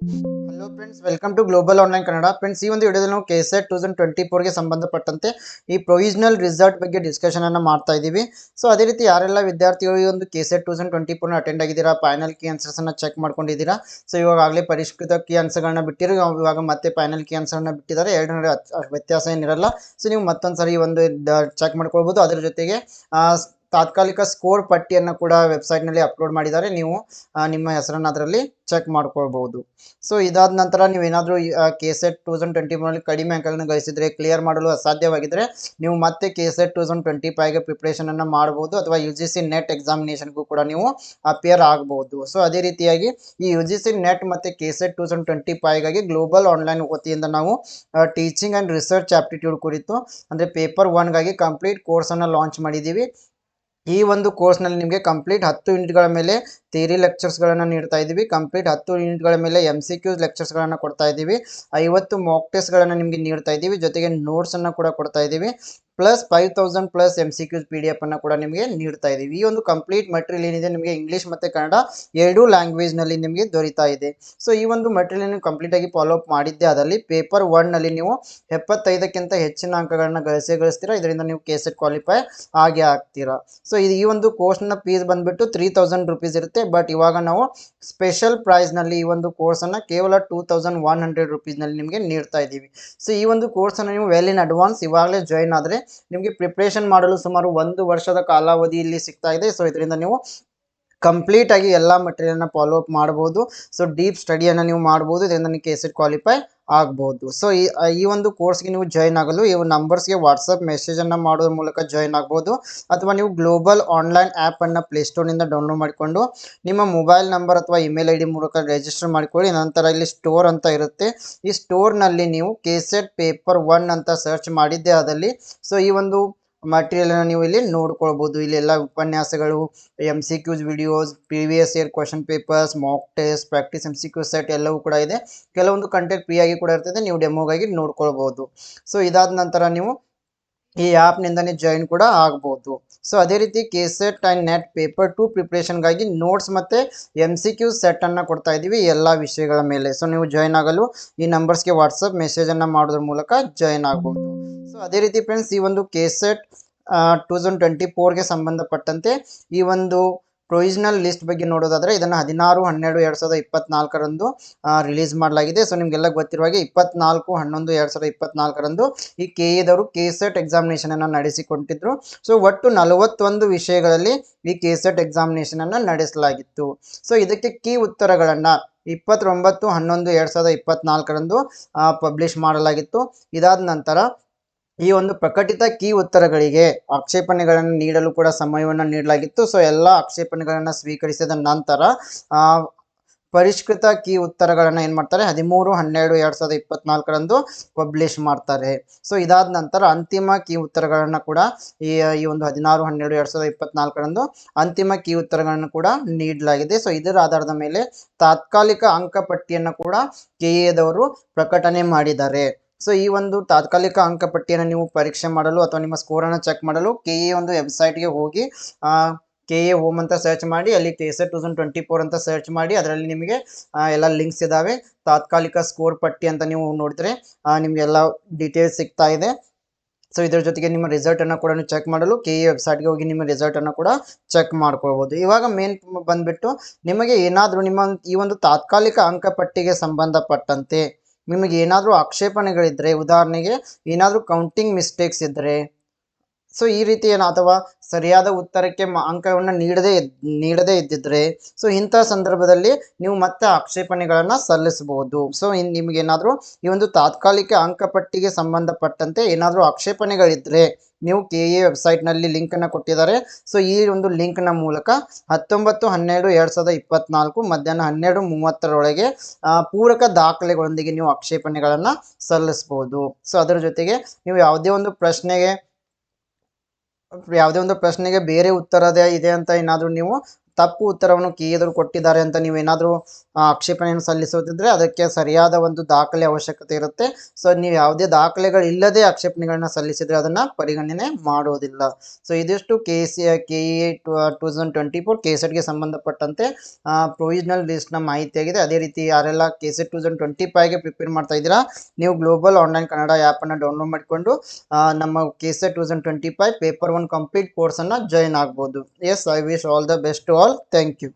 Hello friends welcome to global online Kannada friends ಈ ಒಂದು ವಿಡಿಯೋದಲ್ಲಿ ನಾವು K SET two thousand twenty ಫೋರ್ಗೆ ಸಂಬಂಧಪಟ್ಟಂತೆ ಈ ಪ್ರೊವಿಷನಲ್ ರಿಸಲ್ಟ್ ಬಗ್ಗೆ ಡಿಸ್ಕಷನ್ ಅನ್ನು ಮಾಡ್ತಾ ಇದ್ದೀವಿ. ಸೊ ಅದೇ ರೀತಿ ಯಾರೆಲ್ಲ ವಿದ್ಯಾರ್ಥಿಗಳು ಈ ಒಂದು K SET two thousand twenty ಫೋರ್ನ attend ಆಗಿದ್ದೀರಾ ಫೈನಲ್ ಕೀ ಆನ್ಸರ್ಸನ್ನು ಚೆಕ್ ಮಾಡ್ಕೊಂಡಿದ್ದೀರಾ? ಸೊ ಇವಾಗ ಆಗಲೇ ಪರಿಷ್ಕೃತ ಕಿ ಆನ್ಸರ್ಗಳನ್ನ ಬಿಟ್ಟಿರೋ, ಇವಾಗ ಮತ್ತೆ ಫೈನಲ್ ಕೀ ಆನ್ಸರ್ನ ಬಿಟ್ಟಿದ್ದಾರೆ. ಎರಡು ನಡುವೆ ವ್ಯತ್ಯಾಸ ಏನಿರಲ್ಲ. ಸೊ ನೀವು ಮತ್ತೊಂದು ಸರಿ ಒಂದು ಚೆಕ್ ಮಾಡ್ಕೊಳ್ಬೋದು. ಅದ್ರ ಜೊತೆಗೆ ತಾತ್ಕಾಲಿಕ ಸ್ಕೋರ್ ಪಟ್ಟಿಯನ್ನು ಕೂಡ ವೆಬ್ಸೈಟ್ನಲ್ಲಿ ಅಪ್ಲೋಡ್ ಮಾಡಿದ್ದಾರೆ. ನೀವು ನಿಮ್ಮ ಹೆಸರನ್ನು ಅದರಲ್ಲಿ ಚೆಕ್ ಮಾಡ್ಕೊಳ್ಬೋದು ಸೊ ಇದಾದ ನಂತರ ನೀವೇನಾದರೂ K SET two thousand twenty ಫೋರಲ್ಲಿ ಕಡಿಮೆ ಅಂಕಗಳನ್ನು ಗಳಿಸಿದರೆ ಕ್ಲಿಯರ್ ಮಾಡಲು ಅಸಾಧ್ಯವಾಗಿದ್ದರೆ ನೀವು ಮತ್ತೆ K SET two thousand twenty ಫೈವ್ಗೆ ಪ್ರಿಪ್ರೇಷನನ್ನು ಮಾಡ್ಬೋದು, ಅಥವಾ ಯು ಜಿ ಸಿ ನೆಟ್ ಎಕ್ಸಾಮಿನೇಷನ್ಗೂ ಕೂಡ ನೀವು ಅಪಿಯರ್ ಆಗ್ಬೋದು. ಸೊ ಅದೇ ರೀತಿಯಾಗಿ ಈ ಯು ಜಿ ಸಿ ನೆಟ್ ಮತ್ತು K SET two thousand twenty ಫೈವ್ಗಾಗಿ global online ವತಿಯಿಂದ ನಾವು ಟೀಚಿಂಗ್ ಆ್ಯಂಡ್ ರಿಸರ್ಚ್ ಆಪ್ಟಿಟ್ಯೂಡ್ ಕುರಿತು, ಅಂದರೆ ಪೇಪರ್ ಒನ್ಗಾಗಿ ಕಂಪ್ಲೀಟ್ ಕೋರ್ಸನ್ನು ಲಾಂಚ್ ಮಾಡಿದ್ದೀವಿ. ಈ ಒಂದು ಕೋರ್ಸ್ನಲ್ಲಿ ನಿಮಗೆ ಕಂಪ್ಲೀಟ್ ಹತ್ತು ಯೂನಿಟ್ಗಳ ಮೇಲೆ ಥಿಯರಿ ಲೆಕ್ಚರ್ಸ್ಗಳನ್ನು ನೀಡ್ತಾ ಇದ್ದೀವಿ. ಕಂಪ್ಲೀಟ್ ಹತ್ತು ಯೂನಿಟ್ಗಳ ಮೇಲೆ ಎಂ ಸಿ ಕ್ಯೂಸ್ ಲೆಕ್ಚರ್ಸ್ಗಳನ್ನು ಕೊಡ್ತಾ ಇದ್ದೀವಿ. ಐವತ್ತು ಮಾಕ್ ಟೆಸ್ಟ್ಗಳನ್ನು ನಿಮಗೆ ನೀಡ್ತಾ ಇದ್ದೀವಿ. ಜೊತೆಗೆ ನೋಟ್ಸನ್ನು ಕೂಡ ಕೊಡ್ತಾ ಇದ್ದೀವಿ. Plus five thousand plus M C Qs P D F ಅನ್ನು ಕೂಡ ನಿಮಗೆ ನೀಡ್ತಾ ಇದ್ದೀವಿ. ಈ ಒಂದು ಕಂಪ್ಲೀಟ್ ಮಟೀರಿಯಲ್ ಏನಿದೆ ನಿಮಗೆ ಇಂಗ್ಲೀಷ್ ಮತ್ತು ಕನ್ನಡ ಎರಡೂ ಲ್ಯಾಂಗ್ವೇಜ್ನಲ್ಲಿ ನಿಮಗೆ ದೊರೀತಾ ಇದೆ. ಸೊ ಈ ಒಂದು ಮಟೀರಿಯಲ್ ಕಂಪ್ಲೀಟಾಗಿ ಫಾಲೋ ಅಪ್ ಮಾಡಿದ್ದೆ. ಅದರಲ್ಲಿ ಪೇಪರ್ ಒನ್ನಲ್ಲಿ ನೀವು ಎಪ್ಪತ್ತೈದಕ್ಕಿಂತ ಹೆಚ್ಚಿನ ಅಂಕಗಳನ್ನ ಗಳಿಸೇ ಗಳಿಸ್ತೀರಾ? ಇದರಿಂದ ನೀವು ಕೆ ಸೆಟ್ ಕ್ವಾಲಿಫೈ ಆಗೇ ಆಗ್ತೀರಾ? ಸೊ ಈ ಒಂದು ಕೋರ್ಸ್ನ ಫೀಸ್ ಬಂದುಬಿಟ್ಟು ತ್ರೀ ತೌಸಂಡ್ ರುಪೀಸ್ ಇರುತ್ತೆ. ಬಟ್ ಇವಾಗ ನಾವು ಸ್ಪೆಷಲ್ ಪ್ರೈಸ್ನಲ್ಲಿ ಈ ಒಂದು ಕೋರ್ಸನ್ನು ಕೇವಲ ಟೂ ತೌಸಂಡ್ ಒನ್ ಹಂಡ್ರೆಡ್ ರುಪೀಸ್ನಲ್ಲಿ ನಿಮಗೆ ನೀಡ್ತಾ ಇದ್ದೀವಿ. ಸೊ ಈ ಒಂದು ಕೋರ್ಸನ್ನು ನೀವು ವೆಲ್ ಇನ್ ಅಡ್ವಾನ್ಸ್ ಇವಾಗಲೇ ಜಾಯಿನ್ ಆದರೆ ನಿಮಗೆ ಪ್ರಿಪ್ರೇಷನ್ ಮಾಡಲು ಸುಮಾರು ಒಂದು ವರ್ಷದ ಕಾಲಾವಧಿ ಇಲ್ಲಿ ಸಿಗ್ತಾ ಇದೆ. ಸೊ ಇದರಿಂದ ನೀವು ಕಂಪ್ಲೀಟ್ ಆಗಿ ಎಲ್ಲ ಮಟೀರಿಯಲ್ನ ಫಾಲೋ ಅಪ್ ಮಾಡ್ಬೋದು. ಸೊ ಡೀಪ್ ಸ್ಟಡಿಯನ್ನು ನೀವು ಮಾಡ್ಬೋದು. ಇದರಿಂದ ನೀವು ಕೆ ಸೆಟ್ ಕ್ವಾಲಿಫೈ ಆಗ್ಬೋದು. ಸೊ ಈ ಈ ಒಂದು ಕೋರ್ಸ್ಗೆ ನೀವು ಜಾಯ್ನ್ ಆಗಲು ಈ ನಂಬರ್ಸ್ಗೆ ವಾಟ್ಸಪ್ ಮೆಸೇಜನ್ನು ಮಾಡೋದ್ರ ಮೂಲಕ ಜಾಯ್ನ್ ಆಗ್ಬೋದು. ಅಥವಾ ನೀವು ಗ್ಲೋಬಲ್ ಆನ್ಲೈನ್ ಆ್ಯಪನ್ನು ಪ್ಲೇಸ್ಟೋರ್ನಿಂದ ಡೌನ್ಲೋಡ್ ಮಾಡಿಕೊಂಡು ನಿಮ್ಮ ಮೊಬೈಲ್ ನಂಬರ್ ಅಥವಾ ಇಮೇಲ್ ಐ ಡಿ ಮೂಲಕ ರಿಜಿಸ್ಟರ್ ಮಾಡಿಕೊಳ್ಳಿ. ನಂತರ ಇಲ್ಲಿ ಸ್ಟೋರ್ ಅಂತ ಇರುತ್ತೆ. ಈ ಸ್ಟೋರ್ನಲ್ಲಿ ನೀವು ಕೆ ಸೆಟ್ ಪೇಪರ್ ಒನ್ ಅಂತ ಸರ್ಚ್ ಮಾಡಿದ್ದೇ ಅದಲ್ಲಿ ಸೊ ಈ ಒಂದು ಮಟೀರಿಯಲನ್ನು ನೀವು ಇಲ್ಲಿ ನೋಡ್ಕೊಳ್ಬೋದು. ಇಲ್ಲಿ ಎಲ್ಲ ಉಪನ್ಯಾಸಗಳು M C Qs videos previous year question papers mock test practice M C Q set ಎಲ್ಲವೂ ಕೂಡ ಇದೆ. ಕೆಲವೊಂದು ಕಂಟೆಂಟ್ ಫ್ರೀ ಆಗಿ ಕೂಡ ಇರ್ತದೆ. ನೀವು ಡೆಮೋಗಾಗಿ ನೋಡ್ಕೊಳ್ಬೋದು. ಸೊ ಇದಾದ ನಂತರ ನೀವು ಈ ಆ್ಯಪ್ನಿಂದನೇ ಜಾಯಿನ್ ಕೂಡ ಆಗ್ಬೋದು. ಸೊ ಅದೇ ರೀತಿ K set and NET paper two ಪ್ರಿಪ್ರೇಷನ್ಗಾಗಿ notes ಮತ್ತು ಎಂ ಸಿ ಕ್ಯೂ ಸೆಟ್ಟನ್ನು ಕೊಡ್ತಾ ಇದ್ದೀವಿ ಎಲ್ಲ ವಿಷಯಗಳ ಮೇಲೆ. ಸೊ ನೀವು ಜಾಯ್ನ್ ಆಗಲು ಈ ನಂಬರ್ಸ್ಗೆ ವಾಟ್ಸಪ್ ಮೆಸೇಜನ್ನು ಮಾಡೋದ್ರ ಮೂಲಕ ಜಾಯ್ನ್ ಆಗ್ಬೋದು. ಸೊ ಅದೇ ರೀತಿ ಫ್ರೆಂಡ್ಸ್ ಈ ಒಂದು K set two thousand twenty ಫೋರ್ಗೆ ಸಂಬಂಧಪಟ್ಟಂತೆ ಈ ಒಂದು ಪ್ರೊವಿಷನಲ್ ಲಿಸ್ಟ್ ಬಗ್ಗೆ ನೋಡೋದಾದರೆ ಇದನ್ನು ಹದಿನಾರು, ಹನ್ನೆರಡು, ಎರಡು ಸಾವಿರದ ಇಪ್ಪತ್ನಾಲ್ಕರಂದು ರಿಲೀಸ್ ಮಾಡಲಾಗಿದೆ. ಸೊ ನಿಮಗೆಲ್ಲ ಗೊತ್ತಿರುವ ಹಾಗೆ ಇಪ್ಪತ್ನಾಲ್ಕು, ಹನ್ನೊಂದು, ಎರಡು ಸಾವಿರದ ಇಪ್ಪತ್ನಾಲ್ಕರಂದು ಈ ಕೆ ಎದವರು ಕೆ ಸೆಟ್ ಎಕ್ಸಾಮಿನೇಷನನ್ನು ನಡೆಸಿಕೊಟ್ಟಿದ್ರು. ಸೊ ಒಟ್ಟು ನಲವತ್ತೊಂದು ವಿಷಯಗಳಲ್ಲಿ ಈ ಕೆ ಸೆಟ್ ಎಕ್ಸಾಮಿನೇಷನನ್ನು ನಡೆಸಲಾಗಿತ್ತು. ಸೊ ಇದಕ್ಕೆ ಕೀ ಉತ್ತರಗಳನ್ನು ಇಪ್ಪತ್ತೊಂಬತ್ತು, ಹನ್ನೊಂದು, ಎರಡು ಸಾವಿರದ ಇಪ್ಪತ್ನಾಲ್ಕರಂದು ಪಬ್ಲಿಷ್ ಮಾಡಲಾಗಿತ್ತು. ಇದಾದ ನಂತರ ಈ ಒಂದು ಪ್ರಕಟಿತ ಕೀ ಉತ್ತರಗಳಿಗೆ ಆಕ್ಷೇಪಣೆಗಳನ್ನು ನೀಡಲು ಕೂಡ ಸಮಯವನ್ನು ನೀಡಲಾಗಿತ್ತು. ಸೊ ಎಲ್ಲ ಆಕ್ಷೇಪಣೆಗಳನ್ನು ಸ್ವೀಕರಿಸಿದ ನಂತರ ಪರಿಷ್ಕೃತ ಕೀ ಉತ್ತರಗಳನ್ನು ಏನು ಮಾಡ್ತಾರೆ? ಹದಿಮೂರು, ಹನ್ನೆರಡು, ಎರಡು ಸಾವಿರದ ಇಪ್ಪತ್ನಾಲ್ಕರಂದು ಪಬ್ಲಿಷ್ ಮಾಡ್ತಾರೆ. ಸೊ ಇದಾದ ನಂತರ ಅಂತಿಮ ಕೀ ಉತ್ತರಗಳನ್ನು ಕೂಡ ಈ ಈ ಒಂದು ಹದಿನಾರು, ಹನ್ನೆರಡು, ಎರಡು ಸಾವಿರದ ಇಪ್ಪತ್ನಾಲ್ಕರಂದು ಅಂತಿಮ ಕೀ ಉತ್ತರಗಳನ್ನು ಕೂಡ ನೀಡಲಾಗಿದೆ. ಸೊ ಇದರ ಆಧಾರದ ಮೇಲೆ ತಾತ್ಕಾಲಿಕ ಅಂಕಪಟ್ಟಿಯನ್ನು ಕೂಡ ಕೆ ಎದವರು ಪ್ರಕಟಣೆ ಮಾಡಿದ್ದಾರೆ. ಸೊ ಈ ಒಂದು ತಾತ್ಕಾಲಿಕ ಅಂಕಪಟ್ಟಿಯನ್ನು ನೀವು ಪರೀಕ್ಷೆ ಮಾಡಲು ಅಥವಾ ನಿಮ್ಮ ಸ್ಕೋರನ್ನು ಚೆಕ್ ಮಾಡಲು ಕೆ ಎ ಒಂದು ವೆಬ್ಸೈಟ್ಗೆ ಹೋಗಿ ಕೆ ಎ ಹೋಮ್ ಅಂತ ಸರ್ಚ್ ಮಾಡಿ, ಅಲ್ಲಿ K S two thousand twenty four ಅಂತ ಸರ್ಚ್ ಮಾಡಿ, ಅದರಲ್ಲಿ ನಿಮಗೆ ಎಲ್ಲ ಲಿಂಕ್ಸ್ ಇದ್ದಾವೆ ತಾತ್ಕಾಲಿಕ ಸ್ಕೋರ್ ಪಟ್ಟಿ ಅಂತ ನೀವು ನೋಡಿದ್ರೆ ನಿಮಗೆ ಎಲ್ಲ ಡೀಟೇಲ್ಸ್ ಸಿಗ್ತಾ ಇದೆ. ಸೊ ಇದರ ಜೊತೆಗೆ ನಿಮ್ಮ ರಿಸಲ್ಟನ್ನು ಕೂಡ ಚೆಕ್ ಮಾಡಲು ಕೆ ಎ ವೆಬ್ಸೈಟ್ಗೆ ಹೋಗಿ ನಿಮ್ಮ ರಿಸಲ್ಟನ್ನು ಕೂಡ ಚೆಕ್ ಮಾಡ್ಕೊಳ್ಬೋದು. ಇವಾಗ ಮೇನ್ ಬಂದುಬಿಟ್ಟು ನಿಮಗೆ ಏನಾದರೂ ನಿಮ್ಮ ಈ ಒಂದು ತಾತ್ಕಾಲಿಕ ಅಂಕಪಟ್ಟಿಗೆ ಸಂಬಂಧಪಟ್ಟಂತೆ ನಿಮಗೆ ಏನಾದರೂ ಆಕ್ಷೇಪಣೆಗಳಿದ್ದರೆ ಉದಾಹರಣೆಗೆ ಏನಾದರೂ ಕೌಂಟಿಂಗ್ ಮಿಸ್ಟೇಕ್ಸ್ ಇದ್ದರೆ ಸೊ ಈ ರೀತಿ ಏನು ಅಥವಾ ಸರಿಯಾದ ಉತ್ತರಕ್ಕೆ ಅಂಕವನ್ನು ನೀಡದೇ ನೀಡದೇ ಇದ್ದಿದ್ರೆ ಸೊ ಇಂಥ ಸಂದರ್ಭದಲ್ಲಿ ನೀವು ಮತ್ತೆ ಆಕ್ಷೇಪಣೆಗಳನ್ನು ಸಲ್ಲಿಸಬಹುದು. ಸೊ ನಿಮಗೇನಾದರೂ ಈ ಒಂದು ತಾತ್ಕಾಲಿಕ ಅಂಕಪಟ್ಟಿಗೆ ಸಂಬಂಧಪಟ್ಟಂತೆ ಏನಾದರೂ ಆಕ್ಷೇಪಣೆಗಳಿದ್ದರೆ ನೀವು ಕೆ ಎ ವೆಬ್ಸೈಟ್ನಲ್ಲಿ ಲಿಂಕನ್ನು ಕೊಟ್ಟಿದ್ದಾರೆ. ಸೊ ಈ ಒಂದು ಲಿಂಕ್ನ ಮೂಲಕ ಹತ್ತೊಂಬತ್ತು, ಹನ್ನೆರಡು, ಎರಡು ಸಾವಿರದ ಇಪ್ಪತ್ನಾಲ್ಕು ಮಧ್ಯಾಹ್ನ ಹನ್ನೆರಡು ಮೂವತ್ತರೊಳಗೆ ಪೂರಕ ದಾಖಲೆಗಳೊಂದಿಗೆ ನೀವು ಆಕ್ಷೇಪಣೆಗಳನ್ನು ಸಲ್ಲಿಸ್ಬೋದು ಸೊ ಅದರ ಜೊತೆಗೆ ನೀವು ಯಾವುದೇ ಒಂದು ಪ್ರಶ್ನೆಗೆ ಯಾವುದೇ ಒಂದು ಪ್ರಶ್ನೆಗೆ ಬೇರೆ ಉತ್ತರದೇ ಇದೆ ಅಂತ ಏನಾದರೂ ನೀವು ತಪ್ಪು ಉತ್ತರವನ್ನು ಕೀ ಎದುರು ಕೊಟ್ಟಿದ್ದಾರೆ ಅಂತ ನೀವೇನಾದರೂ ಆಕ್ಷೇಪಣೆಯನ್ನು ಸಲ್ಲಿಸೋದಿದ್ರೆ ಅದಕ್ಕೆ ಸರಿಯಾದ ಒಂದು ದಾಖಲೆ ಅವಶ್ಯಕತೆ ಇರುತ್ತೆ. ಸೊ ನೀವು ಯಾವುದೇ ದಾಖಲೆಗಳಿಲ್ಲದೆ ಆಕ್ಷೇಪಣೆಗಳನ್ನ ಸಲ್ಲಿಸಿದರೆ ಅದನ್ನು ಪರಿಗಣನೆ ಮಾಡೋದಿಲ್ಲ. ಸೊ ಇದಿಷ್ಟು K C K A two thousand twenty four K ಸಂಬಂಧಪಟ್ಟಂತೆ ಪ್ರೊವಿಷನಲ್ ಲಿಸ್ಟ್ನ ಮಾಹಿತಿಯಾಗಿದೆ. ಅದೇ ರೀತಿ ಯಾರೆಲ್ಲ K set two thousand twenty ಫೈವ್ಗೆ prepare ಮಾಡ್ತಾ ಇದ್ದೀರಾ, ನೀವು ಗ್ಲೋಬಲ್ ಆನ್ಲೈನ್ ಕನ್ನಡ ಆ್ಯಪನ್ನು ಡೌನ್ಲೋಡ್ ಮಾಡಿಕೊಂಡು ನಮ್ಮ K set two thousand twenty five paper one complete ಕೋರ್ಸನ್ನು join ಆಗ್ಬೋದು yes I wish all the best to all thank you